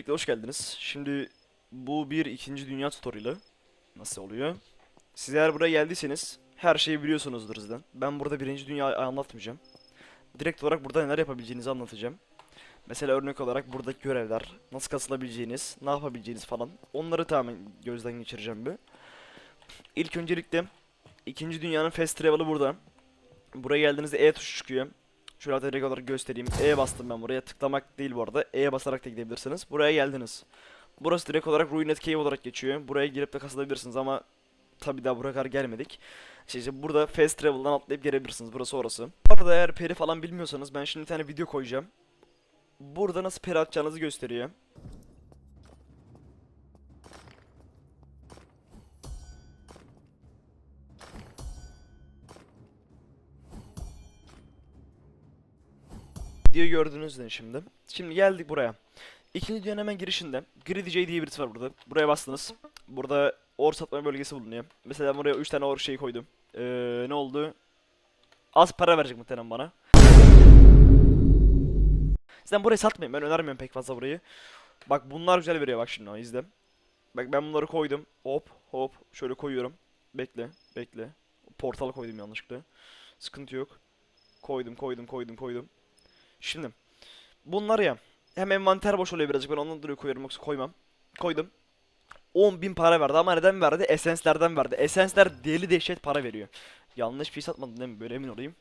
Öncelikle hoş geldiniz. Şimdi bu bir ikinci dünya tutorial'ı. Nasıl oluyor? Siz eğer buraya geldiyseniz her şeyi biliyorsunuzdur zaten. Ben burada birinci dünyayı anlatmayacağım. Direkt olarak burada neler yapabileceğinizi anlatacağım. Mesela örnek olarak buradaki görevler, nasıl kasılabileceğiniz, ne yapabileceğiniz falan. Onları tamamen gözden geçireceğim bir. İlk öncelikle ikinci dünyanın fast travel'ı burada. Buraya geldiğinizde E tuşu çıkıyor. Şöyle direkt olarak göstereyim. E bastım ben buraya. Tıklamak değil bu arada. E'ye basarak da gidebilirsiniz. Buraya geldiniz. Burası direkt olarak Ruined Cave olarak geçiyor. Buraya girip de kasılabilirsiniz ama tabi daha buraya kadar gelmedik. İşte burada Fast Travel'dan atlayıp gelebilirsiniz. Burası orası. Bu arada eğer peri falan bilmiyorsanız ben şimdi bir tane video koyacağım. Burada nasıl peri atacağınızı gösteriyor. Videoyu gördünüz de şimdi. Şimdi geldik buraya. İkinci dünyanın hemen girişinde Greedy J diye birisi var burada. Buraya bastınız. Burada or satma bölgesi bulunuyor. Mesela buraya 3 tane or şey koydum. Ee, ne oldu? Az para verecek muhtemelen bana. Sizden burayı satmayın. Ben önermiyorum pek fazla burayı. Bak bunlar güzel veriyor bak şimdi o izle. Bak ben bunları koydum. Hop hop şöyle koyuyorum. Bekle bekle. Portal koydum yanlışlıkla. Sıkıntı yok. Koydum koydum koydum koydum. Şimdi bunlar ya hem envanter boş oluyor birazcık ben ondan dolayı koyuyorum yoksa koymam. Koydum. 10.000 para verdi ama neden verdi? Esenslerden verdi. Esensler deli dehşet para veriyor. Yanlış bir şey satmadım değil mi? Böyle emin olayım.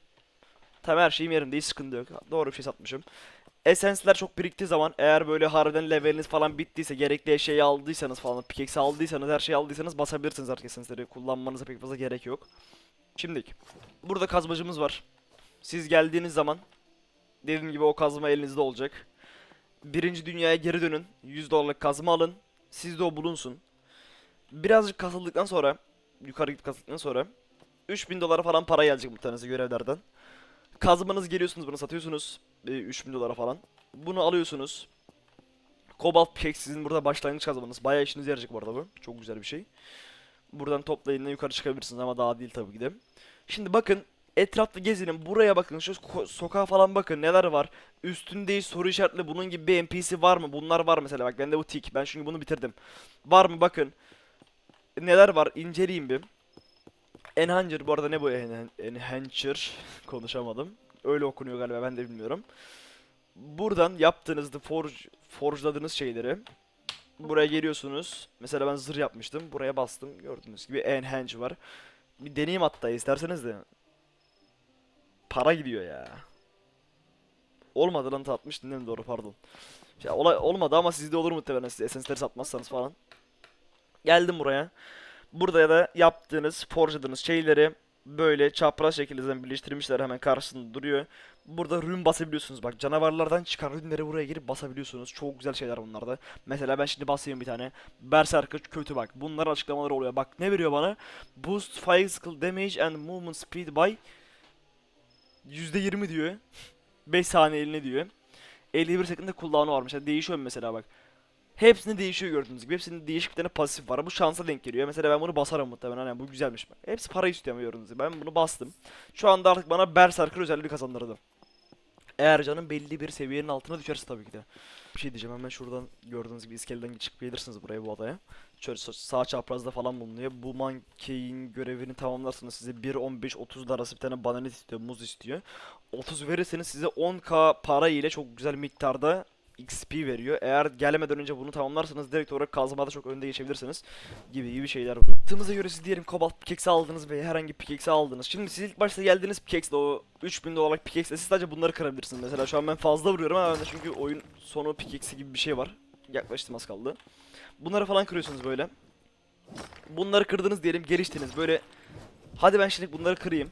Tamam her şeyim yerinde hiç sıkıntı yok. Doğru bir şey satmışım. Esensler çok biriktiği zaman eğer böyle harbiden leveliniz falan bittiyse gerekli eşyayı aldıysanız falan pickaxe aldıysanız her şeyi aldıysanız basabilirsiniz artık esensleri. Kullanmanıza pek fazla gerek yok. Şimdi burada kazmacımız var. Siz geldiğiniz zaman Dediğim gibi o kazma elinizde olacak. Birinci dünyaya geri dönün. 100 dolarlık kazma alın. Sizde o bulunsun. Birazcık kasıldıktan sonra yukarı gidip kasıldıktan sonra 3000 dolara falan para gelecek bu tanesi görevlerden. Kazmanız geliyorsunuz bunu satıyorsunuz. e, 3000 dolara falan. Bunu alıyorsunuz. Kobalt pickaxe sizin burada başlangıç kazmanız. Bayağı işinize yarayacak bu arada bu. Çok güzel bir şey. Buradan toplayın yukarı çıkabilirsiniz ama daha değil tabii ki de. Şimdi bakın etrafta gezinin buraya bakın şu sokağa falan bakın neler var? Üstünde soru işaretli bunun gibi bir NPC var mı? Bunlar var mesela bak bende bu tik ben çünkü bunu bitirdim. Var mı? Bakın. Neler var? İnceleyin bir. Enhancer bu arada ne bu en Enhancer? Konuşamadım. Öyle okunuyor galiba ben de bilmiyorum. Buradan yaptığınız the forge forge'ladığınız şeyleri buraya geliyorsunuz. Mesela ben zırh yapmıştım buraya bastım. Gördüğünüz gibi enhance var. Bir deneyim hatta isterseniz de para gidiyor ya. Olmadı lan tatmıştın değil mi? Doğru pardon. Ya olay olmadı ama sizde olur muhtemelen siz esensleri satmazsanız falan. Geldim buraya. Burada da yaptığınız, forjladığınız şeyleri böyle çapraz şekilde birleştirmişler hemen karşısında duruyor. Burada rün basabiliyorsunuz bak canavarlardan çıkan rünleri buraya girip basabiliyorsunuz. Çok güzel şeyler bunlar da. Mesela ben şimdi basayım bir tane. Berserker kötü bak. Bunların açıklamaları oluyor. Bak ne veriyor bana? Boost physical damage and movement speed by %20 diyor. 5 saniyeliğine diyor. 51 sekunda cooldown'u varmış. Yani değişiyor mesela bak. Hepsinde değişiyor gördüğünüz gibi. Hepsinde değişik bir tane pasif var. Bu şansa denk geliyor. Mesela ben bunu basarım muhtemelen. Yani bu güzelmiş. Hepsi para istiyor ama gördüğünüz gibi. Ben bunu bastım. Şu anda artık bana Berserker özelliği kazandırdı. Eğer canım belli bir seviyenin altına düşerse tabii ki de. Bir şey diyeceğim hemen şuradan gördüğünüz gibi iskeleden çıkıp gelirsiniz buraya bu adaya. Şöyle sa- sağ çaprazda falan bulunuyor. Bu mankey'in görevini tamamlarsanız size 1 15 30 arası bir tane bananet istiyor, muz istiyor. 30 verirseniz size 10k para ile çok güzel miktarda XP veriyor. Eğer gelmeden önce bunu tamamlarsanız direkt olarak kazmada çok önde geçebilirsiniz gibi gibi şeyler. Baktığımıza göre siz diyelim kobalt pickaxe aldınız ve herhangi bir pickaxe aldınız. Şimdi siz ilk başta geldiğiniz pickaxe o 3000 dolarlık pickaxe siz sadece bunları kırabilirsiniz. Mesela şu an ben fazla vuruyorum ama bende çünkü oyun sonu pickaxe gibi bir şey var. Yaklaştım az kaldı. Bunları falan kırıyorsunuz böyle. Bunları kırdınız diyelim geliştiniz böyle. Hadi ben şimdi bunları kırayım.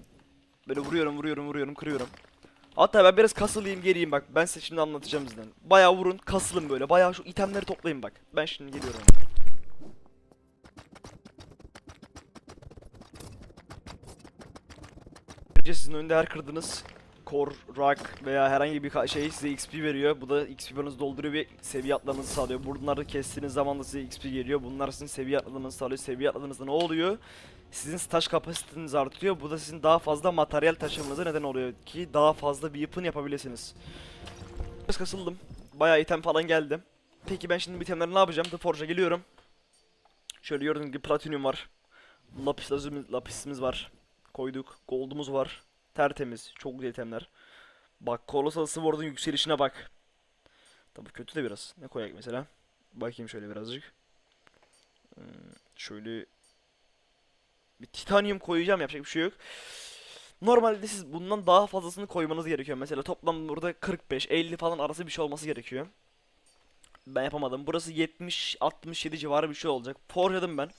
Böyle vuruyorum vuruyorum vuruyorum kırıyorum. Hatta ben biraz kasılayım geleyim bak. Ben size şimdi anlatacağım sizden. Bayağı vurun kasılın böyle. Bayağı şu itemleri toplayın bak. Ben şimdi geliyorum. Sizin önünde her kırdığınız core, rock veya herhangi bir şey size XP veriyor. Bu da XP barınızı dolduruyor ve seviye atlamanızı sağlıyor. Bunları kestiğiniz zaman da size XP geliyor. Bunlar sizin seviye atlamanızı sağlıyor. Seviye atladığınızda ne oluyor? Sizin staj kapasiteniz artıyor. Bu da sizin daha fazla materyal taşımanıza neden oluyor ki daha fazla bir yapın yapabilirsiniz. Biraz kasıldım. Bayağı item falan geldi. Peki ben şimdi itemleri ne yapacağım? The Forge'a geliyorum. Şöyle gördüğünüz gibi platinum var. Lapis lazuli- lapisimiz var. Koyduk. Gold'umuz var. Tertemiz. Çok güzel itemler. Bak Colossal Sword'un yükselişine bak. Tabii kötü de biraz. Ne koyak mesela? Bakayım şöyle birazcık. Hmm, şöyle bir titanium koyacağım yapacak bir şey yok. Normalde siz bundan daha fazlasını koymanız gerekiyor. Mesela toplam burada 45-50 falan arası bir şey olması gerekiyor. Ben yapamadım. Burası 70-67 civarı bir şey olacak. Forjadım ben.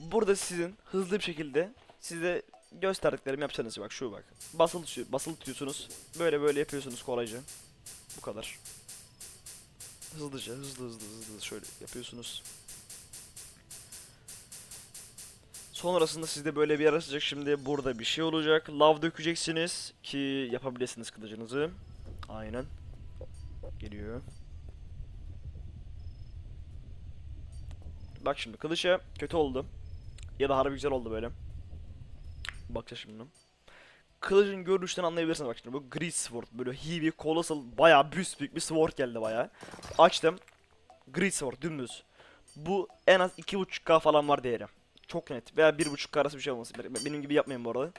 Burada sizin hızlı bir şekilde size gösterdiklerimi yapacaksınız. Bak şu bak. Basılı, basılı tutuyorsunuz. Böyle böyle yapıyorsunuz kolayca. Bu kadar. Hızlıca hızlı hızlı hızlı şöyle yapıyorsunuz. Sonrasında sizde böyle bir yer açacak. Şimdi burada bir şey olacak. Lav dökeceksiniz ki yapabilirsiniz kılıcınızı. Aynen. Geliyor. Bak şimdi kılıça kötü oldu. Ya da harbi güzel oldu böyle. Bakacağız şimdi. Kılıcın görünüşten anlayabilirsiniz bak şimdi. Bu Grease Sword böyle heavy, colossal, bayağı büyük bir sword geldi bayağı. Açtım. Grease Sword dümdüz. Bu en az 2.5k falan var değeri. Çok net. Veya 1.5k arası bir şey olması. Be- Benim gibi yapmayın bu arada.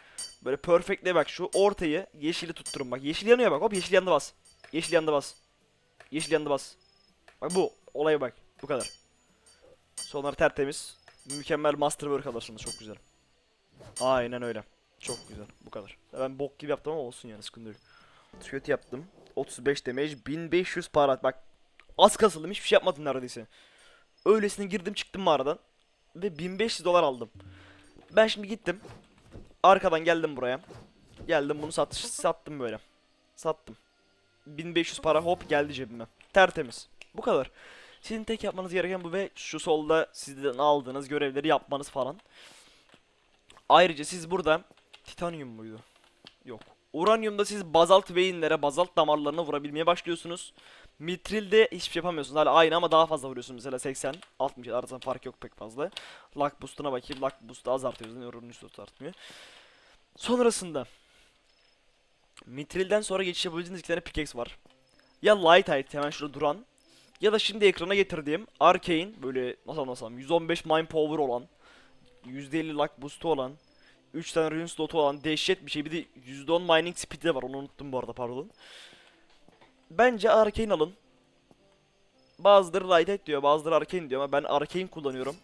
Böyle perfect'le bak şu ortayı yeşili tutturun bak. Yeşil yanıyor bak. Hop yeşil yandı bas. Yeşil yandı bas. Yeşil yandı bas. Bak bu. Olaya bak. Bu kadar. Sonları tertemiz. Mükemmel masterwork alırsınız. Çok güzel. Aynen öyle. Çok güzel. Bu kadar. Ben bok gibi yaptım ama olsun yani sıkıntı yok. Kötü yaptım. 35 damage. 1500 para. Bak az kasıldım. Hiçbir şey yapmadım neredeyse. Öylesine girdim çıktım mağaradan. Ve 1500 dolar aldım. Ben şimdi gittim. Arkadan geldim buraya. Geldim bunu satış sattım böyle. Sattım. 1500 para hop geldi cebime. Tertemiz. Bu kadar. Sizin tek yapmanız gereken bu ve şu solda sizden aldığınız görevleri yapmanız falan. Ayrıca siz burada titanyum muydu? Yok. Uranyumda siz bazalt veinlere, bazalt damarlarına vurabilmeye başlıyorsunuz. Mitril'de hiçbir şey yapamıyorsunuz. Hala aynı ama daha fazla vuruyorsunuz. Mesela 80, 60 arasında fark yok pek fazla. Luck boost'una bakayım. Luck boost'u az artıyor. yüzden Oranın üstü artmıyor. Sonrasında Mitril'den sonra geçiş yapabildiğiniz iki tane pickaxe var. Ya Light Height hemen şurada duran ya da şimdi ekrana getirdiğim Arcane böyle nasıl anlasam 115 mine power olan %50 luck boost'u olan 3 tane rune slotu olan dehşet bir şey bir de %10 mining speed'i de var onu unuttum bu arada pardon. Bence Arcane alın. Bazıları Light diyor bazıları Arcane diyor ama ben Arcane kullanıyorum.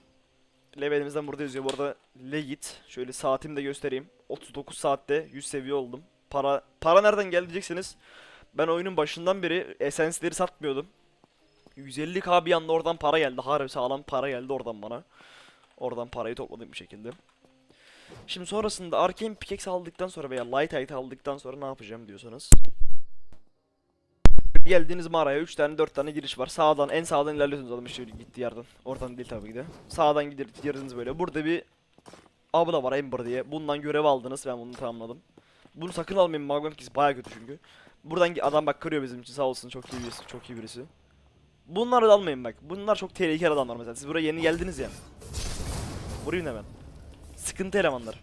Levelimizden burada yazıyor bu arada Legit. Şöyle saatimi de göstereyim. 39 saatte 100 seviye oldum. Para para nereden geldi diyeceksiniz. Ben oyunun başından beri esence'leri satmıyordum. 150k bir anda oradan para geldi. Harbi sağlam para geldi oradan bana. Oradan parayı topladım bir şekilde. Şimdi sonrasında Arcane Pickaxe aldıktan sonra veya Light Height aldıktan sonra ne yapacağım diyorsanız. Geldiğiniz mağaraya 3 tane 4 tane giriş var. Sağdan en sağdan ilerliyorsunuz adam işte gittiği yerden. Oradan değil tabii ki de. Sağdan gidir, girdiniz böyle. Burada bir abla var Ember diye. Bundan görev aldınız ben bunu tamamladım. Bunu sakın almayın Magma Pick'si baya kötü çünkü. Buradan adam bak kırıyor bizim için sağ olsun çok iyi birisi. Çok iyi birisi. Bunları da almayın bak. Bunlar çok tehlikeli adamlar mesela. Siz buraya yeni geldiniz ya. Vurayım hemen. Sıkıntı elemanlar.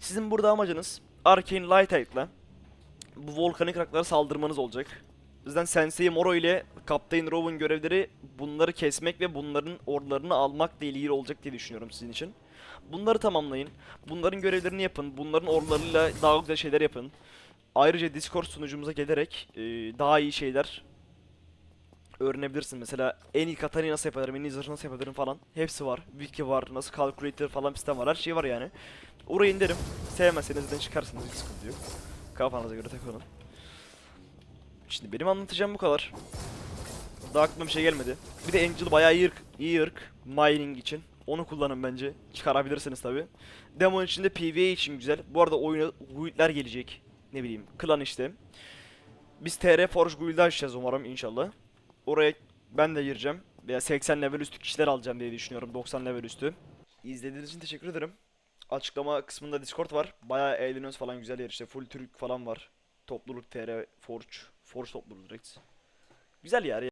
Sizin burada amacınız Arcane Light Height'la bu volkanik raklara saldırmanız olacak. O yüzden Sensei Moro ile Captain Row'un görevleri bunları kesmek ve bunların orlarını almakla ilgili olacak diye düşünüyorum sizin için. Bunları tamamlayın. Bunların görevlerini yapın. Bunların orlarıyla daha güzel şeyler yapın. Ayrıca Discord sunucumuza gelerek e, daha iyi şeyler öğrenebilirsin. Mesela en iyi katani nasıl yaparım, en iyi zırhı nasıl yaparım falan. Hepsi var. Wiki var, nasıl calculator falan sistem var. Her şey var yani. Orayı indirim. Sevmezseniz zaten çıkarsınız. Hiç sıkıntı yok. Kafanıza göre takılın. Şimdi benim anlatacağım bu kadar. Daha aklıma bir şey gelmedi. Bir de Angel bayağı iyi ırk, iyi ırk mining için. Onu kullanın bence. Çıkarabilirsiniz tabi. Demo içinde PvE için güzel. Bu arada oyuna guildler gelecek. Ne bileyim klan işte. Biz TR Forge Guild'ı açacağız umarım inşallah. Oraya ben de gireceğim. Veya 80 level üstü kişiler alacağım diye düşünüyorum. 90 level üstü. İzlediğiniz için teşekkür ederim. Açıklama kısmında Discord var. Bayağı eğleniyoruz falan güzel yer işte. Full Türk falan var. Topluluk TR Forge. Forge topluluğu direkt. Güzel yer.